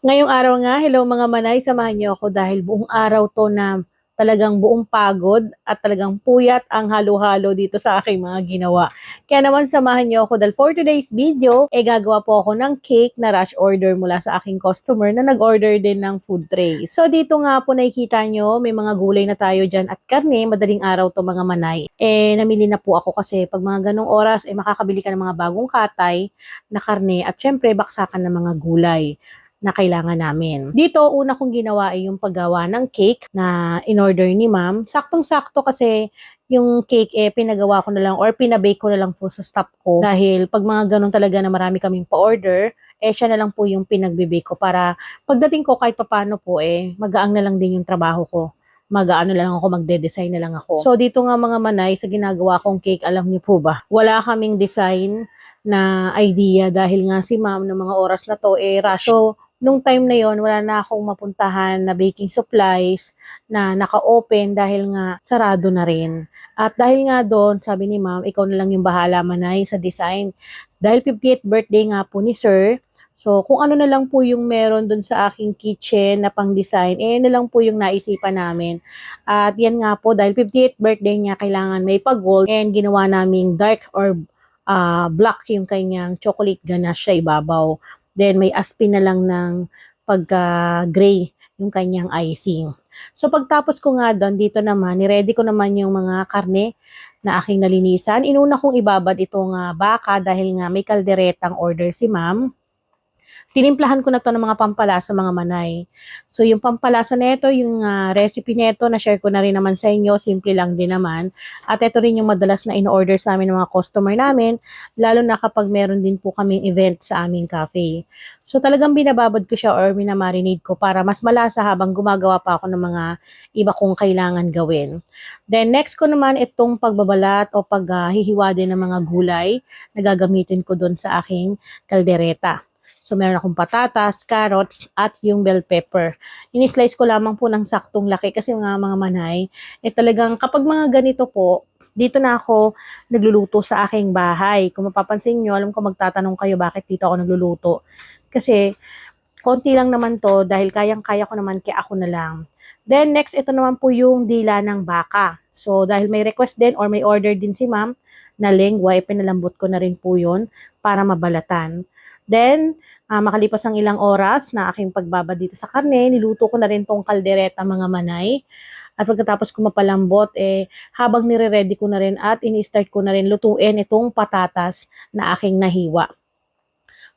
Ngayong araw nga, hello mga manay, samahan niyo ako dahil buong araw to na talagang buong pagod at talagang puyat ang halo-halo dito sa aking mga ginawa. Kaya naman samahan niyo ako dahil for today's video, eh gagawa po ako ng cake na rush order mula sa aking customer na nag-order din ng food tray. So dito nga po nakikita nyo, may mga gulay na tayo dyan at karne, madaling araw to mga manay. Eh namili na po ako kasi pag mga ganong oras, eh makakabili ka ng mga bagong katay na karne at syempre baksakan ng mga gulay na kailangan namin. Dito, una kong ginawa ay yung paggawa ng cake na in-order ni ma'am. Saktong-sakto kasi yung cake eh pinagawa ko na lang or pinabake ko na lang po sa stop ko dahil pag mga ganun talaga na marami kaming pa-order eh siya na lang po yung pinagbibake ko para pagdating ko kahit paano po eh magaang na lang din yung trabaho ko mag-ano lang ako, magde-design na lang ako. So, dito nga mga manay, sa ginagawa kong cake, alam niyo po ba, wala kaming design na idea dahil nga si ma'am ng mga oras na to, eh, rush. Nung time na yon wala na akong mapuntahan na baking supplies na naka-open dahil nga sarado na rin. At dahil nga doon, sabi ni ma'am, ikaw na lang yung bahala manay sa design. Dahil 58th birthday nga po ni sir, so kung ano na lang po yung meron doon sa aking kitchen na pang design, eh na lang po yung naisipan namin. At yan nga po, dahil 58th birthday niya, kailangan may pag-gold and ginawa naming dark or uh, black yung kanyang chocolate ganache sa ibabaw. Then may aspin na lang ng pagka-gray yung kanyang icing. So pagtapos ko nga doon, dito naman, niready ko naman yung mga karne na aking nalinisan. Inuna kong ibabad itong uh, baka dahil nga may kalderetang order si ma'am tinimplahan ko na to ng mga pampalasa mga manay. So yung pampalasa nito, yung uh, recipe na share ko na rin naman sa inyo, simple lang din naman. At ito rin yung madalas na in-order sa amin ng mga customer namin, lalo na kapag meron din po kaming event sa aming cafe. So talagang binababad ko siya or minamarinate ko para mas malasa habang gumagawa pa ako ng mga iba kong kailangan gawin. Then next ko naman itong pagbabalat o paghihiwa uh, din ng mga gulay na gagamitin ko doon sa aking kaldereta. So, meron akong patatas, carrots, at yung bell pepper. Ini-slice ko lamang po ng saktong laki kasi mga mga manay, eh talagang kapag mga ganito po, dito na ako nagluluto sa aking bahay. Kung mapapansin nyo, alam ko magtatanong kayo bakit dito ako nagluluto. Kasi, konti lang naman to dahil kayang-kaya ko naman kaya ako na lang. Then, next, ito naman po yung dila ng baka. So, dahil may request din or may order din si ma'am na lengwa, ipinalambot ko na rin po yun para mabalatan. Then, uh, makalipas ang ilang oras na aking pagbaba dito sa karne, niluto ko na rin tong kaldereta mga manay. At pagkatapos ko mapalambot, eh, habang nire-ready ko na rin at ini-start ko na rin lutuin itong patatas na aking nahiwa.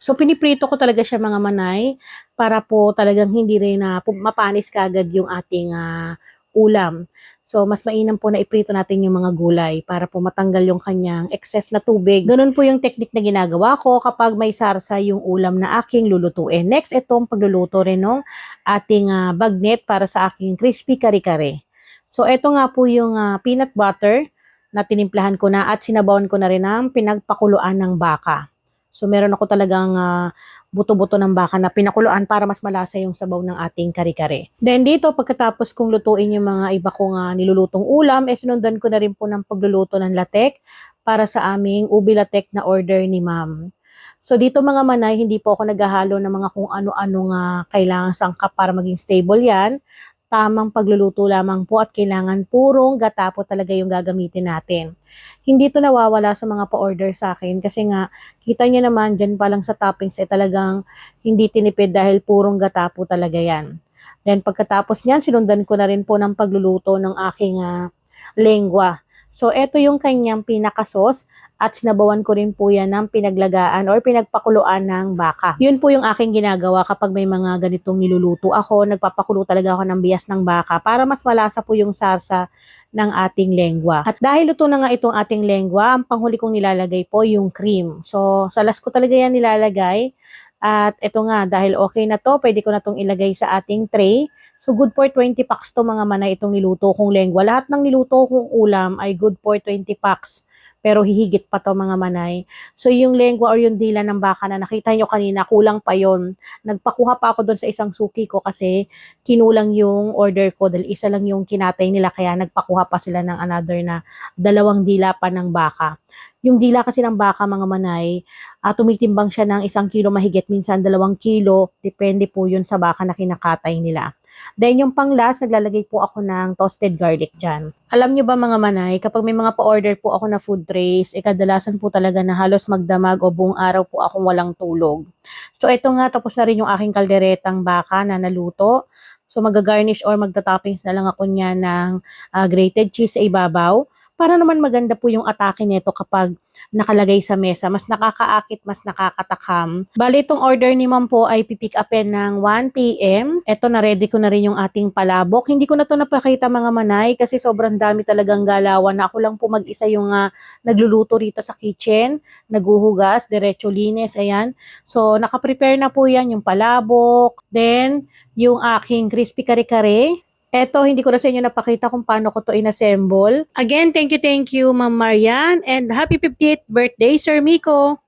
So, piniprito ko talaga siya mga manay para po talagang hindi rin na mapanis kagad yung ating uh, ulam. So, mas mainam po na iprito natin yung mga gulay para po matanggal yung kanyang excess na tubig. Ganun po yung technique na ginagawa ko kapag may sarsa yung ulam na aking lulutuin. Next, itong pagluluto rin ng ating uh, bagnet para sa aking crispy kare-kare. So, ito nga po yung uh, peanut butter na tinimplahan ko na at sinabawan ko na rin ang pinagpakuluan ng baka. So, meron ako talagang uh, buto-buto ng baka na pinakuluan para mas malasa yung sabaw ng ating kare-kare. Then dito, pagkatapos kong lutuin yung mga iba kong uh, nilulutong ulam, eh sinundan ko na rin po ng pagluluto ng latek para sa aming ubi latek na order ni ma'am. So dito mga manay, hindi po ako naghahalo ng mga kung ano-ano nga kailangan sangkap para maging stable yan tamang pagluluto lamang po at kailangan purong gata po talaga yung gagamitin natin. Hindi to nawawala sa mga pa-order sa akin kasi nga kita niyo naman dyan pa lang sa toppings eh, talagang hindi tinipid dahil purong gata po talaga yan. Then pagkatapos niyan, sinundan ko na rin po ng pagluluto ng aking uh, lengua. So, ito yung kanyang pinaka-sauce at sinabawan ko rin po yan ng pinaglagaan or pinagpakuluan ng baka. Yun po yung aking ginagawa kapag may mga ganitong niluluto ako. Nagpapakulo talaga ako ng bias ng baka para mas malasa po yung sarsa ng ating lengwa. At dahil luto na nga itong ating lengwa, ang panghuli kong nilalagay po yung cream. So, sa last ko talaga yan nilalagay. At ito nga, dahil okay na to, pwede ko na itong ilagay sa ating tray. So, good for 20 packs to mga manay itong niluto kong lengwa. Lahat ng niluto kong ulam ay good for 20 packs pero hihigit pa to mga manay. So yung lengwa or yung dila ng baka na nakita nyo kanina, kulang pa yon. Nagpakuha pa ako doon sa isang suki ko kasi kinulang yung order ko dahil isa lang yung kinatay nila kaya nagpakuha pa sila ng another na dalawang dila pa ng baka. Yung dila kasi ng baka mga manay, ah, tumitimbang siya ng isang kilo mahigit, minsan dalawang kilo. Depende po yun sa baka na kinakatay nila. Then yung pang last, naglalagay po ako ng toasted garlic dyan. Alam nyo ba mga manay, kapag may mga pa-order po ako na food trays, eh po talaga na halos magdamag o buong araw po akong walang tulog. So ito nga, tapos na rin yung aking kalderetang baka na naluto. So magagarnish or magta-toppings na lang ako niya ng ah, grated cheese sa ibabaw. Para naman maganda po yung atake nito kapag nakalagay sa mesa. Mas nakakaakit, mas nakakatakam. Bali, itong order ni ma'am po ay pipick upin ng 1 p.m. Ito, na-ready ko na rin yung ating palabok. Hindi ko na to napakita mga manay kasi sobrang dami talagang galawan na ako lang po mag-isa yung ah, nagluluto rito sa kitchen. Naguhugas, diretso linis, ayan. So, nakaprepare na po yan yung palabok. Then, yung aking crispy kare-kare. Eto, hindi ko na sa inyo napakita kung paano ko to inassemble. Again, thank you, thank you, Ma'am Marian. And happy 50th birthday, Sir Miko.